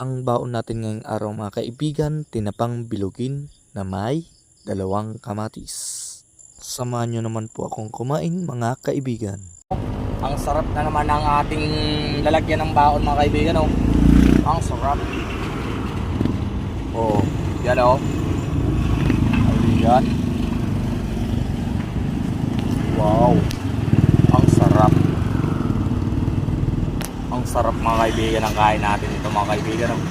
Ang baon natin ngayong araw mga kaibigan, tinapang bilugin na may dalawang kamatis. Samahan nyo naman po akong kumain mga kaibigan. Ang sarap na naman ng ating lalagyan ng baon mga kaibigan oh. Ang sarap. Oh, yan oh. Ayan. Wow. Ang sarap. Ang sarap mga kaibigan ang kain natin ito mga kaibigan oh.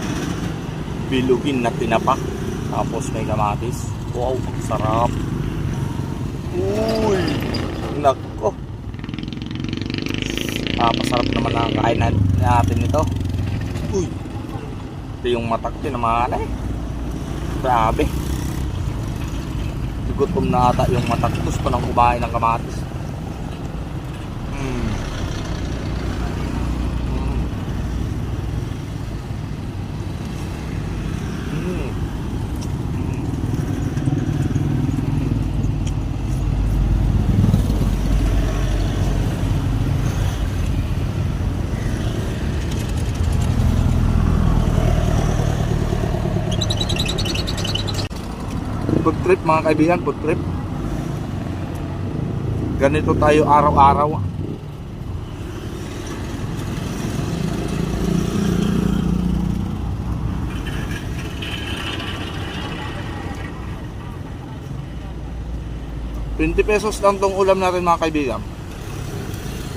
Bilugin na tinapak. Tapos may kamatis. Wow, ang sarap. Uy. Nako. Napasarap naman ang kain nat- natin ito. Uy. Ito yung matak din naman eh. Grabe. Gutom na ata yung matak. Gusto nang kumain ng kamatis. Mm. Mm. Mm. Food trip mga kaibigan, food trip. Ganito tayo araw-araw. Twenty pesos lang tong ulam natin mga kaibigan.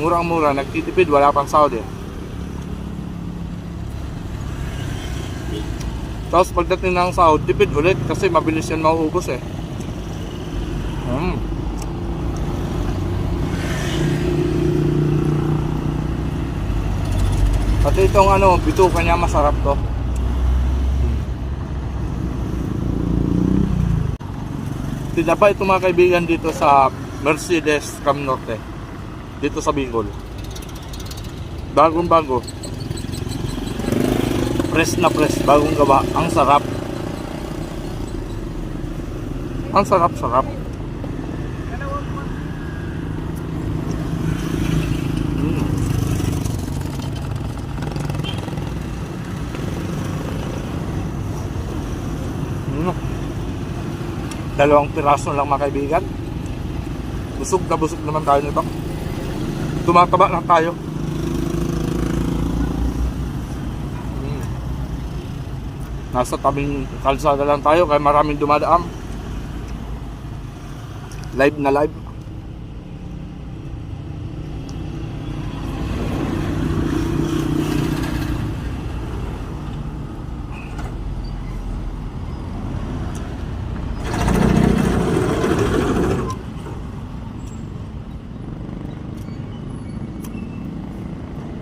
Murang-mura, nagtitipid, wala pang sahod eh. Tapos pagdating ng sahod, tipid ulit kasi mabilis yan mauubos eh. Mm. Pati itong ano, bituka niya masarap to. Tinapa ito mga kaibigan dito sa Mercedes Cam Norte. Dito sa Bicol. Bagong bago press na press, bagong gawa. Ang sarap. Ang sarap, sarap. Mm. Mm. Dalawang piraso lang mga kaibigan. Busog na busog naman tayo nito. Tumataba lang tayo. Nasa tabing kalsada lang tayo kaya maraming dumadaan. Live na live.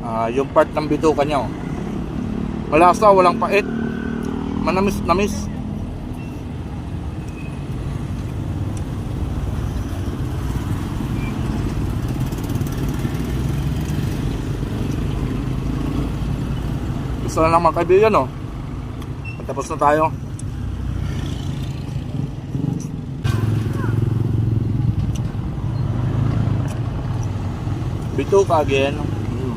Ah, yung part ng bituka niya. Malasa, walang pait. Manamis, namis. Gusto na lang mga kaibigan, no? Tapos na tayo. Bituka again. Mm.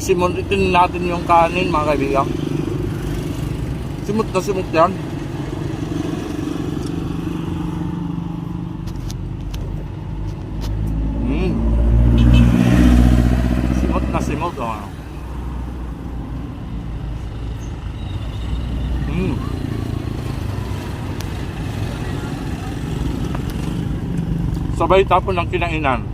Sisimutin natin yung kanin mga kaibigan. Simot na simot yan. Mm. Simot na simot. Oh. Mm. Sabay tapon ng kinainan.